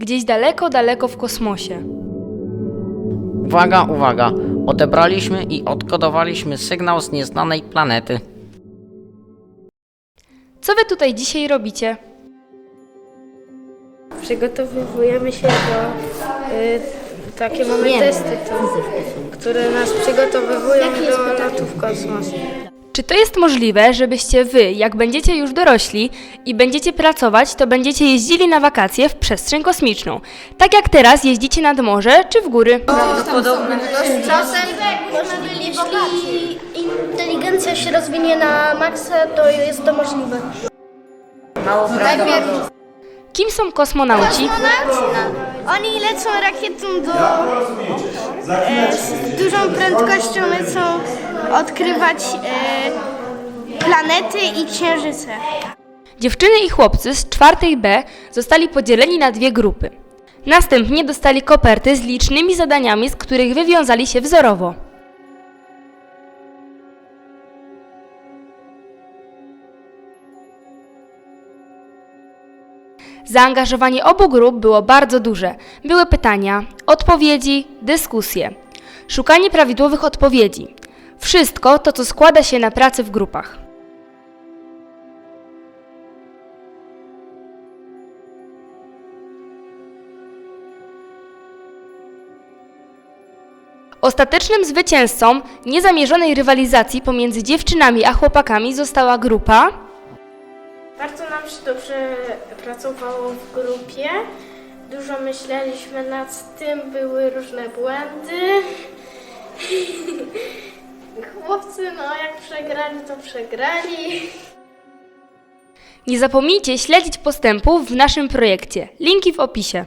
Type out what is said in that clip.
gdzieś daleko, daleko w kosmosie. Uwaga, uwaga. Odebraliśmy i odkodowaliśmy sygnał z nieznanej planety. Co wy tutaj dzisiaj robicie? Przygotowujemy się do. Y, takie mamy testy, to, które nas przygotowują do lotu w kosmos. Czy to jest możliwe, żebyście wy, jak będziecie już dorośli i będziecie pracować, to będziecie jeździli na wakacje w przestrzeń kosmiczną? Tak jak teraz jeździcie nad morze czy w góry? Czasem, jeśli inteligencja się rozwinie na maksa, to jest to możliwe. Najpierw Kim są kosmonauci? Oni lecą rakietą do... E, z dużą prędkością lecą odkrywać e, planety i księżyce. Dziewczyny i chłopcy z czwartej B zostali podzieleni na dwie grupy. Następnie dostali koperty z licznymi zadaniami, z których wywiązali się wzorowo. Zaangażowanie obu grup było bardzo duże. Były pytania, odpowiedzi, dyskusje, szukanie prawidłowych odpowiedzi. Wszystko to, co składa się na pracy w grupach. Ostatecznym zwycięzcą niezamierzonej rywalizacji pomiędzy dziewczynami a chłopakami została grupa Dobrze pracowało w grupie. Dużo myśleliśmy nad tym, były różne błędy. Chłopcy, no jak przegrali, to przegrali. Nie zapomnijcie śledzić postępów w naszym projekcie. Linki w opisie.